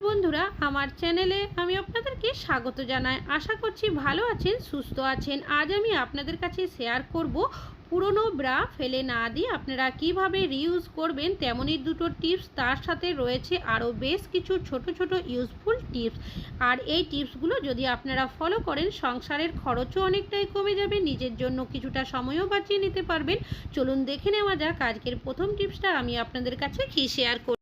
বন্ধুরা, আমার চ্যানেলে আমি আপনাদেরকে স্বাগত জানাই। আশা করছি ভালো আছেন, সুস্থ আছেন। আজ আমি আপনাদের কাছে শেয়ার করব পুরনো ব্রা ফেলে না দিয়ে আপনারা কীভাবে রিউজ করবেন, তেমনই দুটো টিপস তার সাথে রয়েছে আরও বেশ কিছু ছোট ছোট ইউজফুল টিপস আর এই টিপসগুলো যদি আপনারা ফলো করেন, সংসারের খরচও অনেকটাই কমে যাবে, নিজের জন্য কিছুটা সময়ও বাঁচিয়ে নিতে পারবেন। চলুন দেখে নেওয়া যাক, আজকের প্রথম টিপসটা আমি আপনাদের কাছে কি শেয়ার করি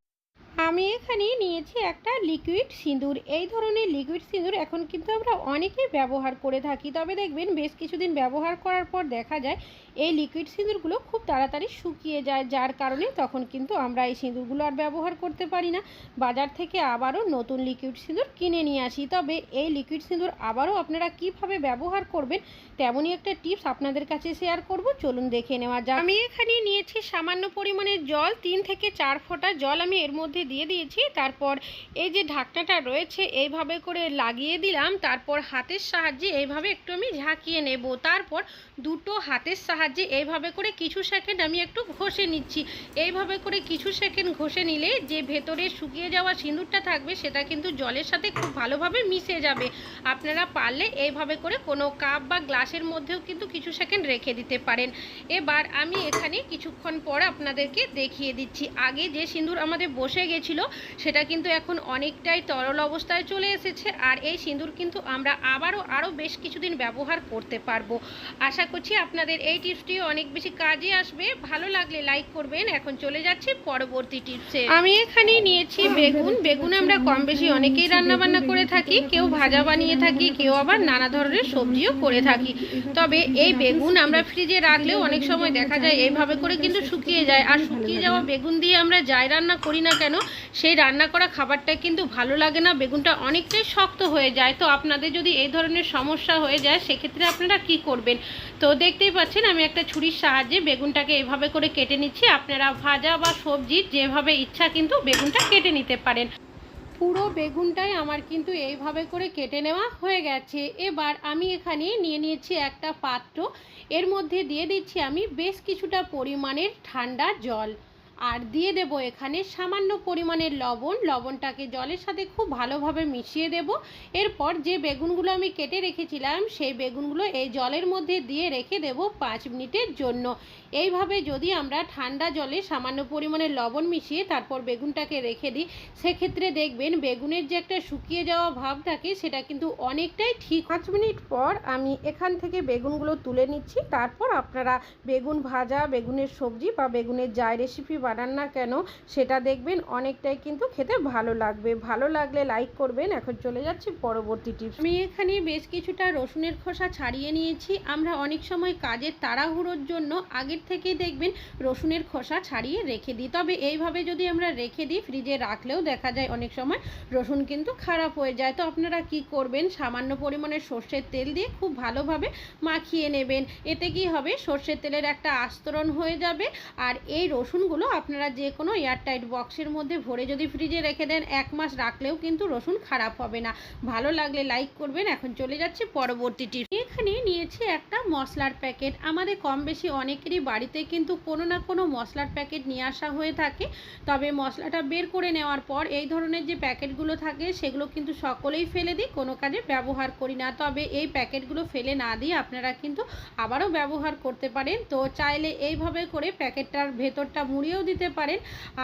আমি এখানে নিয়েছি একটা লিকুইড সিঁদুর। এই ধরনের লিকুইড সিঁদুর এখন কিন্তু আমরা অনেকেই ব্যবহার করে থাকি। তবে দেখবেন বেশ কিছুদিন ব্যবহার করার পর দেখা যায়, এই লিকুইড সিঁদুরগুলো খুব তাড়াতাড়ি শুকিয়ে যায়। যার কারণে তখন কিন্তু আমরা এই সিঁদুরগুলো আর ব্যবহার করতে পারি না। বাজার থেকে আবারও নতুন লিকুইড সিঁদুর কিনে নিয়ে আসি। তবে এই লিকুইড সিঁদুর আবারও আপনারা কীভাবে ব্যবহার করবেন, তেমনই একটা টিপস আপনাদের কাছে শেয়ার করব। চলুন দেখে নেওয়া যাক। আমি এখানে নিয়েছি সামান্য পরিমাণের জল, তিন থেকে চার ফোঁটা জল। আমি এর মধ্যে দিয়ে দিয়েছি। তারপর এই যে ঢাকনাটা রয়েছে, এইভাবে করে লাগিয়ে দিলাম। তারপর হাতের সাহায্যে এইভাবে একটু আমি ঝাঁকিয়ে নেব। তারপর দুটো হাতের সাহায্যে এইভাবে করে কিছু সেকেন্ড আমি একটু ঘষে নিচ্ছি। এইভাবে করে কিছু সেকেন্ড ঘষে নিলে যে ভেতরে শুকিয়ে যাওয়া সিঁদুরটা থাকবে, সেটা কিন্তু জলের সাথে খুব ভালোভাবে মিশে যাবে। আপনারা পারলে এইভাবে করে কোনো কাপ বা গ্লাসের মধ্যেও কিন্তু কিছু সেকেন্ড রেখে দিতে পারেন। এবার আমি এখানে কিছুক্ষণ পর আপনাদেরকে দেখিয়ে দিচ্ছি। আগে যে সিঁদুর আমাদের বসে গেছিল সেটা কিন্তু এখন অনেকটাই তরল অবস্থায় চলে এসেছে আর এই সিঁদুর কিন্তু আমরা আবারও আরও বেশ কিছুদিন ব্যবহার করতে পারব। আশা করছি আপনাদের এই টিপসটি অনেক বেশি কাজে আসবে। ভালো লাগলে লাইক করবেন। এখন চলে যাচ্ছি পরবর্তী টিপসে। আমি এখানে নিয়েছি বেগুন। বেগুন আমরা কম বেশি অনেকেই রান্নাবান্না করে থাকি। কেউ ভাজা বানিয়ে থাকি, কেউ আবার নানা ধরনের সবজিও করে থাকি। তবে এই বেগুন আমরা ফ্রিজে রাখলেও অনেক সময় দেখা যায় এইভাবে করে কিন্তু শুকিয়ে যায়। আর শুকিয়ে যাওয়া বেগুন দিয়ে আমরা যাই রান্না করি না কেন সেই রান্না করা খাবারটা কিন্তু ভালো লাগে না, বেগুনটা অনেকটাই শক্ত হয়ে যায়। তো আপনাদের যদি এই ধরনের সমস্যা হয়ে যায়, সেক্ষেত্রে আপনারা কি করবেন? তো দেখতেই পাচ্ছেন, আমি একটা ছুরির সাহায্যে বেগুনটাকে এভাবে করে কেটে নিচ্ছি। আপনারা ভাজা বা সবজি যেভাবে ইচ্ছা কিন্তু বেগুনটা কেটে নিতে পারেন। পুরো বেগুনটাই আমার কিন্তু এইভাবে করে কেটে নেওয়া হয়ে গেছে। এবার আমি এখানে নিয়ে নিয়েছি একটা পাত্র। এর মধ্যে দিয়ে দিচ্ছি আমি বেশ কিছুটা পরিমাণের ঠান্ডা জল। আর দিয়ে দেব এখানে সামান্য পরিমাণের লবণ। লবণটাকে জলের সাথে খুব ভালোভাবে মিশিয়ে দেব। এরপর যে বেগুনগুলো আমি কেটে রেখেছিলাম, সেই বেগুনগুলো এই জলের মধ্যে দিয়ে রেখে দেব পাঁচ মিনিটের জন্য। এইভাবে যদি আমরা ঠান্ডা জলে সামান্য পরিমাণে লবণ মিশিয়ে তারপর বেগুনটাকে রেখে দিই, সেক্ষেত্রে দেখবেন বেগুনের যে একটা শুকিয়ে যাওয়া ভাব থাকে, সেটা কিন্তু অনেকটাই ঠিক। পাঁচ মিনিট পর আমি এখান থেকে বেগুনগুলো তুলে নিচ্ছি। তারপর আপনারা বেগুন ভাজা, বেগুনের সবজি বা বেগুনের যাই রেসিপি বানান না কেন, সেটা দেখবেন অনেকটাই কিন্তু খেতে ভালো লাগবে। ভালো লাগলে লাইক করবেন। এখন চলে যাচ্ছি পরবর্তী টিপস আমি এখানে বেশ কিছুটা রসুনের খোসা ছাড়িয়ে নিয়েছি। আমরা অনেক সময় কাজের তাড়াহুড়োর জন্য আগের থেকেই দেখবেন রসুনের খোসা ছাড়িয়ে রেখে দিই। তবে এইভাবে যদি আমরা রেখে দিই ফ্রিজে রাখলেও দেখা যায় অনেক সময় রসুন কিন্তু খারাপ হয়ে যায়। তো আপনারা কি করবেন? সামান্য পরিমাণে সর্ষের তেল দিয়ে খুব ভালোভাবে মাখিয়ে নেবেন। এতে কি হবে? সর্ষের তেলের একটা আস্তরণ হয়ে যাবে। আর এই রসুনগুলো আপনারা যে কোনো এয়ারটাইট বক্সের মধ্যে ভরে যদি ফ্রিজে রেখে দেন, এক মাস রাখলেও কিন্তু রসুন খারাপ হবে না। ভালো লাগলে লাইক করবেন। এখন চলে যাচ্ছে পরবর্তী টিপস। এখানে নিয়েছি একটা মশলার প্যাকেট। আমাদের কম বেশি অনেকেরই বাড়িতে কিন্তু কোনো না কোনো মশলার প্যাকেট নিয়ে আসা হয়ে থাকে। তবে মশলাটা বের করে নেওয়ার পর এই ধরনের যে প্যাকেটগুলো থাকে, সেগুলো কিন্তু সকলেই ফেলে দিই, কোনো কাজে ব্যবহার করি না। তবে এই প্যাকেটগুলো ফেলে না দিয়ে আপনারা কিন্তু আবারও ব্যবহার করতে পারেন। তো চাইলে এইভাবে করে প্যাকেটটার ভেতরটা মুড়িয়েও দিতে পারেন।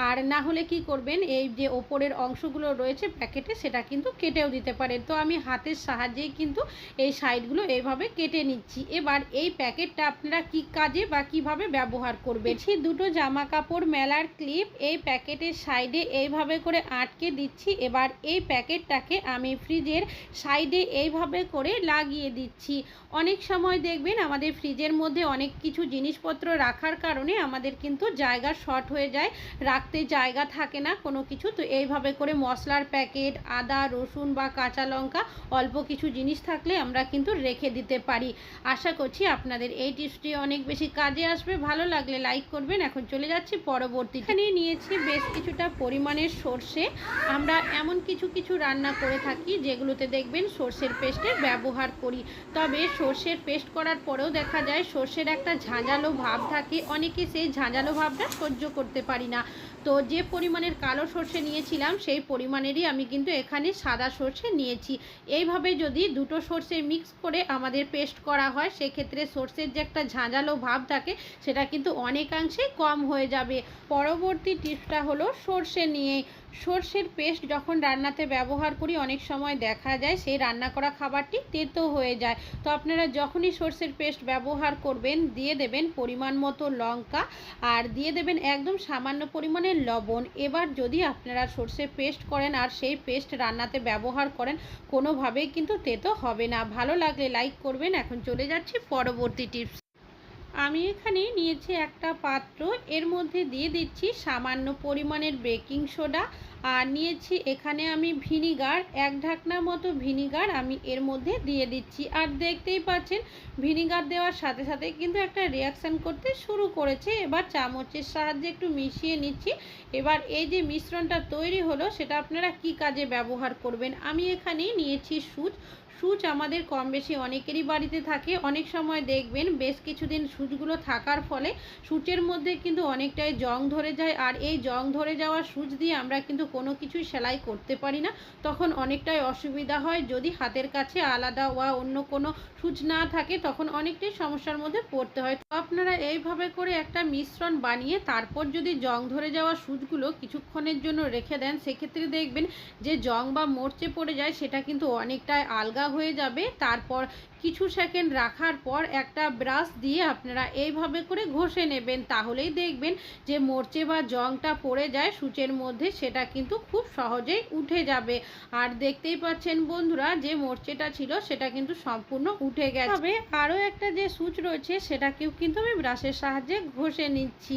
আর না হলে কি করবেন, এই যে ওপরের অংশগুলো রয়েছে প্যাকেটে, সেটা কিন্তু কেটেও দিতে পারেন। তো আমি হাতের সাহায্যেই কিন্তু এই সাইডগুলো এইভাবে কেটে নিচ্ছি। এবার এই প্যাকেটটা আপনারা কি কাজে বা কীভাবে ব্যবহার করবেন? সেই দুটো জামা কাপড় মেলার ক্লিপ, এই প্যাকেটের সাইডে এইভাবে করে আটকে দিচ্ছি। এবার এই প্যাকেটটাকে আমি ফ্রিজের সাইডে এইভাবে করে লাগিয়ে দিচ্ছি। অনেক সময় দেখবেন আমাদের ফ্রিজের মধ্যে অনেক কিছু জিনিসপত্র রাখার কারণে আমাদের কিন্তু জায়গা শর্ট হয়ে যায়, রাখতে জায়গা থাকে না কোনো কিছু। তো এইভাবে করে মশলার প্যাকেট, আদা, রসুন বা কাঁচা লঙ্কা অল্প কিছু জিনিস থাকলে আমরা কিন্তু রেখে দিতে পারি। আশা করছি আপনাদের এই টিপসটি অনেক বেশি কাজে আসবে। ভালো লাগলে লাইক করবেন। এখন চলে যাচ্ছি পরবর্তী। এখানে নিয়েছি বেশ কিছুটা পরিমাণের সর্ষে। আমরা এমন কিছু কিছু রান্না করে থাকি যেগুলোতে দেখবেন সর্ষের পেস্টের ব্যবহার করি। তবে সর্ষের পেস্ট করার পরেও দেখা যায় সর্ষের একটা ঝাঁঝালো ভাব থাকে। অনেকে সেই ঝাঁঝালো ভাবটা সহ্য করতে পারি না। তো যে পরিমাণের কালো সর্ষে নিয়েছিলাম, সেই পরিমাণেরই আমি কিন্তু এখানে সাদা সর্ষে নিয়েছি। এইভাবে যদি দুটো সর্ষে মিক্স করে আমাদের পেস্ট করা হয়, সেক্ষেত্রে সর্ষের যে একটা ঝাঁঝালো ভাব থাকে, সেটা কিন্তু অনেকাংশেই কম হয়ে যাবে। পরবর্তী টিপসটা হলো সর্ষে নিয়ে। সর্ষের পেস্ট যখন রান্নাতে ব্যবহার করি, অনেক সময় দেখা যায় সেই রান্না করা খাবারটি তেতো হয়ে যায়। তো আপনারা যখনই সর্ষের পেস্ট ব্যবহার করবেন, দিয়ে দেবেন পরিমাণ মতো লঙ্কা আর দিয়ে দেবেন একদম সামান্য পরিমাণে লবণ। এবার যদি আপনারা সর্ষে পেস্ট করেন আর সেই পেস্ট রান্নাতে ব্যবহার করেন, কোনোভাবেই কিন্তু তেতো হবে না। ভালো লাগলে লাইক করবেন। এখন চলে যাচ্ছি পরবর্তী টিপস। আমি এখানে নিয়েছি একটা পাত্র। এর মধ্যে দিয়ে দিচ্ছি সামান্য পরিমাণের বেকিং সোডা আর নিয়েছি এখানে আমি ভিনিগার, এক ঢাকনা মতো ভিনিগার আমি এর মধ্যে দিয়ে দিচ্ছি। আর দেখতেই পাচ্ছেন, ভিনিগার দেওয়ার সাথে সাথে কিন্তু একটা রিয়াকশান করতে শুরু করেছে। এবার চামচের সাহায্যে একটু মিশিয়ে নিচ্ছি। এবার এই যে মিশ্রণটা তৈরি হলো, সেটা আপনারা কি কাজে ব্যবহার করবেন? আমি এখানে নিয়েছি সুচ। সুচ আমাদের কম বেশি অনেকেরই বাড়িতে থাকে। অনেক সময় দেখবেন বেশ কিছুদিন সুচগুলো থাকার ফলে সুচের মধ্যে কিন্তু অনেকটাই জং ধরে যায়। আর এই জং ধরে যাওয়া সুচ দিয়ে আমরা কিন্তু কোনো কিছুই সেলাই করতে পারি না, তখন অনেকটাই অসুবিধা হয়। যদি হাতের কাছে আলাদা বা অন্য কোনো সুচ না থাকে, তখন অনেকটাই সমস্যার মধ্যে পড়তে হয়। তো আপনারা এইভাবে করে একটা মিশ্রণ বানিয়ে, তারপর যদি জং ধরে যাওয়া সুচগুলো কিছুক্ষণের জন্য রেখে দেন, সেক্ষেত্রে দেখবেন যে জং বা মরচে পড়ে যায়, সেটা কিন্তু অনেকটাই আলগা হয়ে যাবে। তারপর কিছু সেকেন্ড রাখার পর একটা ব্রাশ দিয়ে আপনারা এইভাবে করে ঘষে নেবেন, তাহলেই দেখবেন যে মরচে বা জংটা পড়ে যায়, সূচের মধ্যে সেটা কিন্তু খুব সহজেই উঠে যাবে। আর দেখতেই পাচ্ছেন বন্ধুরা, যে মরচেটা ছিল সেটা কিন্তু সম্পূর্ণ উঠে গেছে। তবে আরও একটা যে সূচ রয়েছে, সেটাকেও কিন্তু আমি ব্রাশের সাহায্যে ঘষে নিচ্ছি।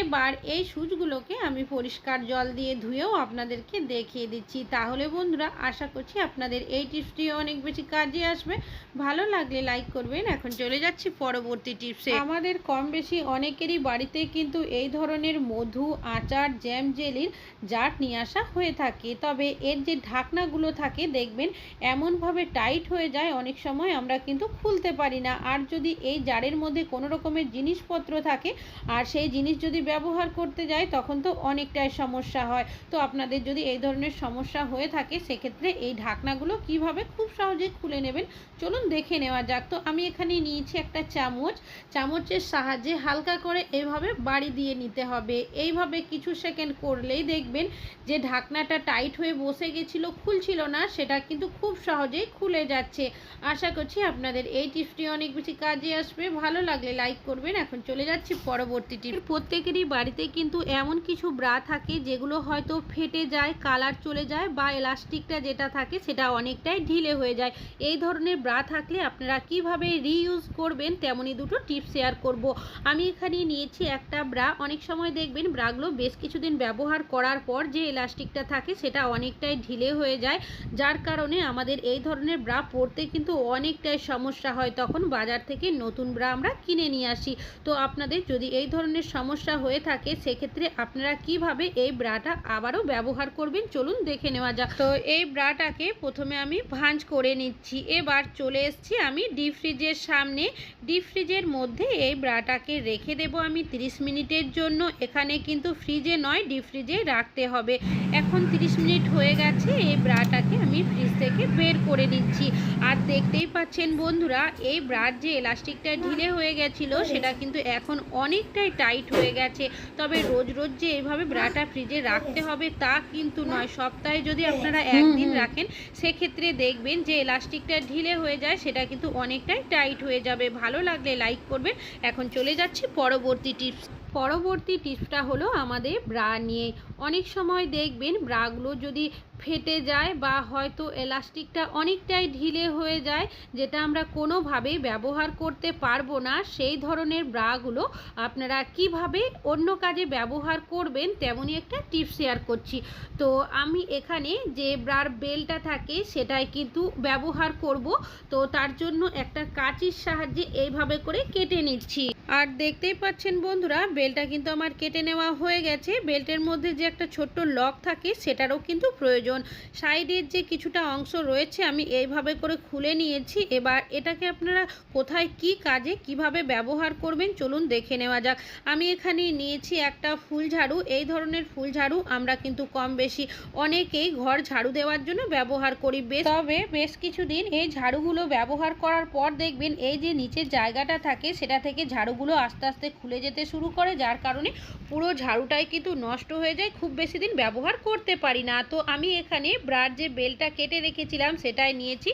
এবার এই সুচগুলোকে আমি পরিষ্কার জল দিয়ে ধুয়েও আপনাদেরকে দেখিয়ে দিচ্ছি। তাহলে বন্ধুরা, আশা করছি আপনাদের এই টিপসটি অনেক বেশি কাজে আসবে। ভালো লাগলে লাইক করবেন। এখন চলে যাচ্ছি পরবর্তী টিপসে আমাদের কম বেশি অনেকেরই বাড়িতে কিন্তু এই ধরনের মধু, আচার জ্যাম জেলির জার নিয়ে আসা হয়ে থাকে। তবে এর যে ঢাকনাগুলো থাকে, দেখবেন এমনভাবে টাইট হয়ে যায়, অনেক সময় আমরা কিন্তু খুলতে পারি না। আর যদি এই জারের মধ্যে কোনো রকমের জিনিসপত্র থাকে, আর সেই জিনিস যদি ব্যবহার করতে যাই তখন তো অনেকটাই সমস্যা হয়। তো আপনাদের যদি এই ধরনের সমস্যা হয়ে থাকে, সেক্ষেত্রে এই ঢাকনাগুলো কীভাবে খুব সহজে খুলে নেবেন, চলুন দেখে নেওয়া যাক। তো আমি এখানে নিয়েছি একটা চামচ। চামচের সাহায্যে হালকা করে এইভাবে বাড়ি দিয়ে নিতে হবে। এইভাবে কিছু সেকেন্ড করলেই দেখবেন যে ঢাকনাটা টাইট হয়ে বসে গেছিল, খুলছিল না, সেটা কিন্তু খুব সহজেই খুলে যাচ্ছে। আশা করছি আপনাদের এই টিপসটি অনেক বেশি কাজে আসবে। ভালো লাগলে লাইক করবেন। এখন চলে যাচ্ছি পরবর্তী টিপ। প্রত্যেকেরই বাড়িতে কিন্তু এমন কিছু ব্রা থাকে যেগুলো হয়তো ফেটে যায়, কালার চলে যায় বা এলাস্টিকটা যেটা থাকে সেটা অনেকটাই ঢিলে হয়ে যায়। এই ধরনের ব্রা থাকলে আপনারা কীভাবে রিইউজ করবেন তেমনই দুটো টিপস শেয়ার করব। আমি এখানে নিয়েছি একটা ব্রা অনেক সময় দেখবেন ব্রাগুলো বেশ কিছুদিন ব্যবহার করার পর যে এলাস্টিকটা থাকে সেটা অনেকটাই ঢিলে হয়ে যায়। যার কারণে আমাদের এই ধরনের ব্রা পরতে কিন্তু অনেকটাই সমস্যা হয়। তখন বাজার থেকে নতুন ব্রা আমরা কিনে নিয়ে আসি। তো আপনাদের যদি এই ধরনের সমস্যা হয়ে থাকে, সেক্ষেত্রে আপনারা কীভাবে এই ব্রাটা আবারও ব্যবহার করবেন? চলুন দেখে নেওয়া যাক। তো এই ব্রাটাকে প্রথমে আমি ভাঁজ করে নিচ্ছি। এবার চলে এসেছি আমি ডিপ ফ্রিজের সামনে। ডিপ ফ্রিজের মধ্যে এই ব্রাটাকে রেখে দেব আমি 30 মিনিটের জন্য। এখানে কিন্তু ফ্রিজে নয় ডিপ ফ্রিজে রাখতে হবে। এখন 30 মিনিট হয়ে গেছে এই ব্রাটাকে আমি ফ্রিজ থেকে বের করে নিচ্ছি। আর দেখতেই পাচ্ছেন বন্ধুরা এই ব্রার যে এলাস্টিকটা ঢিলে হয়ে গেছিল সেটা কিন্তু এখন অনেকটাই টাইট হয়ে গেছে। তবে রোজ রোজ যে এইভাবে ব্রাটা ফ্রিজে রাখতে হবে তা কিন্তু নয়। সপ্তাহে যদি আপনারা একদিন রাখেন সেক্ষেত্রে দেখবেন যে এলাস্টিকটা ঢিলে হয়ে যায় সেটা কিন্তু অনেকটাই টাইট হয়ে যাবে। ভালো লাগলে লাইক করবেন। এখন চলে যাচ্ছি পরবর্তী টিপস পরবর্তী টিপসটা হলো আমাদের ব্রা নিয়ে। অনেক সময় দেখবেন ব্রাগুলো যদি ফেটে যায় বা হয়তো এলাস্টিকটা অনেকটাই ঢিলে হয়ে যায়, যেটা আমরা কোনোভাবেই ব্যবহার করতে পারব না। সেই ধরনের ব্রাগুলো আপনারা কীভাবে অন্য কাজে ব্যবহার করবেন তেমনই একটা টিপ শেয়ার করছি। তো আমি এখানে যে ব্রার বেলটা থাকে সেটাই কিন্তু ব্যবহার করব। তো তার জন্য একটা কাঁচির সাহায্যে এইভাবে করে কেটে নিচ্ছি। আর দেখতেই পাচ্ছেন বন্ধুরা, বেলটা কিন্তু আমার কেটে নেওয়া হয়ে গেছে। বেল্টের মধ্যে যে একটা ছোট্ট লক থাকে সেটারও কিন্তু প্রয়োজন প্রয়োজন সাইডের যে কিছুটা অংশ রয়েছে আমি এইভাবে করে খুলে নিয়েছি। এবার এটাকে আপনারা কোথায় কি কাজে কীভাবে ব্যবহার করবেন চলুন দেখে নেওয়া যাক। আমি এখানে নিয়েছি একটা ফুল ঝাড়ু। এই ধরনের ফুল ঝাড়ু আমরা কিন্তু কম বেশি অনেকেই ঘর ঝাড়ু দেওয়ার জন্য ব্যবহার করি। বেশ তবে বেশ কিছুদিন এই ঝাড়ুগুলো ব্যবহার করার পর দেখবেন এই যে নিচের জায়গাটা থাকে সেটা থেকে ঝাড়ুগুলো আস্তে আস্তে খুলে যেতে শুরু করে, যার কারণে পুরো ঝাড়ুটাই কিন্তু নষ্ট হয়ে যায়। খুব বেশি দিন ব্যবহার করতে পারি না। তো আমি এখানে ব্রার যে বেলটা কেটে রেখেছিলাম সেটাই নিয়েছি।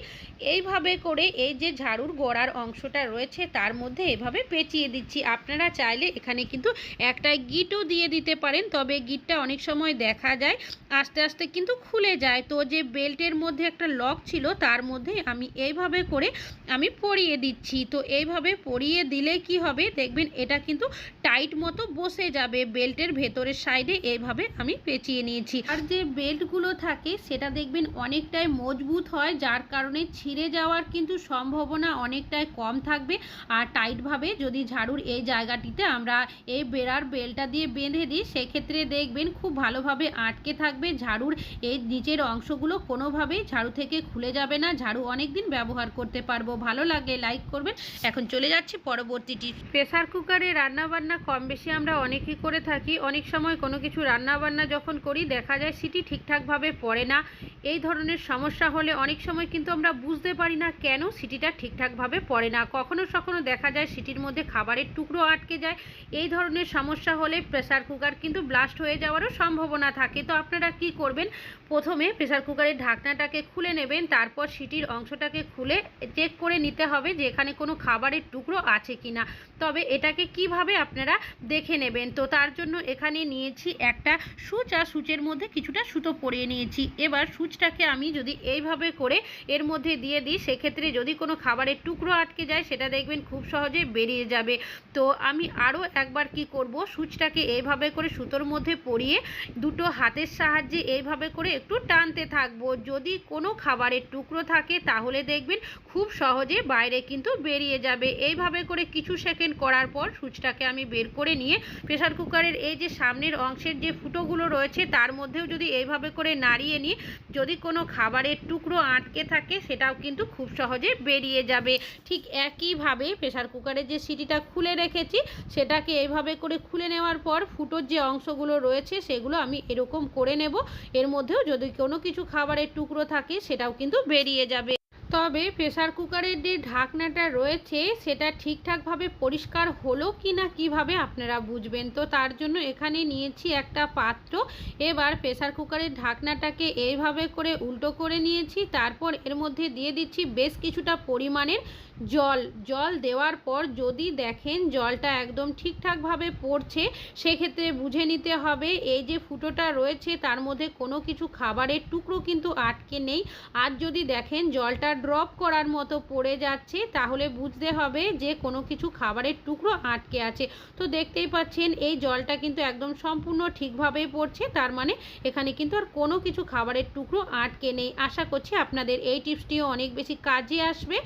এইভাবে করে এই যে ঝাড়ুর গোড়ার অংশটা রয়েছে তার মধ্যে এভাবে পেঁচিয়ে দিচ্ছি। আপনারা চাইলে এখানে কিন্তু একটা গিটও দিয়ে দিতে পারেন, তবে গিটটা অনেক সময় দেখা যায়, আস্তে আস্তে কিন্তু খুলে যায়। তো যে বেল্টের মধ্যে একটা লক ছিল তার মধ্যে আমি এইভাবে করে আমি পরিয়ে দিচ্ছি। তো এইভাবে পরিয়ে দিলে কি হবে? দেখবেন এটা কিন্তু টাইট মতো বসে যাবে। বেল্টের ভেতরের সাইডে এইভাবে আমি পেঁচিয়ে নিয়েছি। আর যে বেল্টগুলো থাকে সেটা দেখবেন অনেকটাই মজবুত হয়, যার কারণে ছিঁড়ে যাওয়ার কিন্তু সম্ভাবনা অনেকটাই কম থাকবে। আর টাইটভাবে যদি ঝাড়ুর এই জায়গাটিতে আমরা এই বেড়ার বেলটা দিয়ে বেঁধে দিই, সেক্ষেত্রে দেখবেন খুব ভালোভাবে আটকে থাকবে ঝাড়ুর এই নিচের অংশগুলো। কোনোভাবেই ঝাড়ু থেকে খুলে যাবে না। ঝাড়ু অনেক দিন ব্যবহার করতে পারব। ভালো লাগলে লাইক করবেন। এখন চলে যাচ্ছি পরবর্তীটি প্রেসার কুকারে রান্না বান্না কম বেশি আমরা অনেকেই করে থাকি। অনেক সময় কোনো কিছু রান্না বান্না যখন করি, দেখা যায় সেটি ঠিকঠাকভাবে পড়ে না। এই ধরনের সমস্যা হলে অনেক সময় কিন্তু আমরা বুঝতে পারি না কেন সিটিটা ঠিকঠাকভাবে পড়ে না। কখনো কখনো দেখা যায় সিটির মধ্যে খাবারের টুকরো আটকে যায়। এই ধরনের সমস্যা হলে প্রেসার কুকার কিন্তু ব্লাস্ট হয়ে যাওয়ারও সম্ভাবনা থাকে। তো আপনারা কি করবেন? প্রথমে প্রেসার কুকারের ঢাকনাটাকে খুলে নেবেন, তারপর সিটির অংশটাকে খুলে চেক করে নিতে হবে যে এখানে কোনো খাবারের টুকরো আছে কি না তবে এটাকে কীভাবে আপনারা দেখে নেবেন? তো তার জন্য এখানে নিয়েছি একটা সুচ, আর সুচের মধ্যে কিছুটা সুতো পরিয়ে নিয়েছি। এবার সুচটাকে আমি যদি এইভাবে করে এর মধ্যে দিয়ে দিই, সেক্ষেত্রে যদি কোনো খাবারের টুকরো আটকে যায়, সেটা দেখবেন খুব সহজে বেরিয়ে যাবে। তো আমি আরও একবার কি করব, সুচটাকে এইভাবে করে সুতোর মধ্যে পরিয়ে দুটো হাতের সাহায্যে এইভাবে করে একটু টানতে থাকব। যদি কোনো খাবারের টুকরো থাকে, তাহলে দেখবেন খুব সহজে বাইরে কিন্তু বেরিয়ে যাবে। এইভাবে করে কিছু সেকেন্ড করার পর সুচটাকে আমি বের করে নিয়ে প্রেসার কুকারের এই যে সামনের অংশের যে ফুটোগুলো রয়েছে, তার মধ্যেও যদি এইভাবে করে নাড়িয়ে নিই। যদি কোনো খাবারের টুকরো আটকে থাকে, সেটাও কিন্তু খুব সহজে বেরিয়ে যাবে। ঠিক একইভাবে প্রেশার কুকারের যে সিটিটা খুলে রেখেছি, সেটাকে এইভাবে করে খুলে নেওয়ার পর ফুটোর যে অংশগুলো রয়েছে, সেগুলো আমি এরকম করে নেব। এর মধ্যেও যদি কোনো কিছু খাবারের টুকরো থাকে, সেটাও কিন্তু বেরিয়ে যাবে। তবে প্রেসার কুকারের যে ঢাকনাটা রয়েছে, সেটা ঠিকঠাকভাবে পরিষ্কার হলো কি না কীভাবে আপনারা বুঝবেন? তো তার জন্য এখানে নিয়েছি একটা পাত্র। এবার প্রেসার কুকারের ঢাকনাটাকে এইভাবে করে উল্টো করে নিয়েছি। তারপর এর মধ্যে দিয়ে দিচ্ছি বেশ কিছুটা পরিমাণের জল। জল দেওয়ার পর যদি দেখেন জলটা একদম ঠিকঠাকভাবে পড়ছে, সেক্ষেত্রে বুঝে নিতে হবে এই যে ফুটোটা রয়েছে, তার মধ্যে কোনো কিছু খাবারের টুকরো কিন্তু আটকে নেই। আর যদি দেখেন জলটা ড্রপ করার মতো পড়ে যাচ্ছে, তাহলে বুঝতে হবে যে কোনো কিছু খাবারের টুকরো আটকে আছে। তো দেখতেই পাচ্ছেন, এই জলটা কিন্তু একদম সম্পূর্ণ ঠিকভাবেই পড়ছে, তার মানে এখানে কিন্তু আর কোনো কিছু খাবারের টুকরো আটকে নেই। আশা করছি আপনাদের এই টিপসটিও অনেক বেশি কাজে আসবে।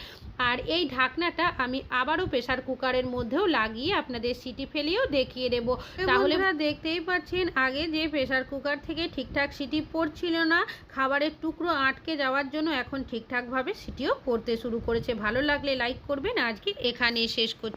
আর এই ঢাকনাটা আমি আবারও প্রেসার কুকারের মধ্যেও লাগিয়ে আপনাদের সিটি ফেলিয়েও দেখিয়ে দেব। তাহলে আপনারা দেখতেই পাচ্ছেন আগে যে প্রেসার কুকার থেকে ঠিকঠাক সিটি পড়ছিল না খাবারের টুকরো আটকে যাওয়ার জন্য এখন ঠিকঠাকভাবে সিটিও পড়তে শুরু করেছে। ভালো লাগলে লাইক করবেন। আজকে এখানেই শেষ করছি।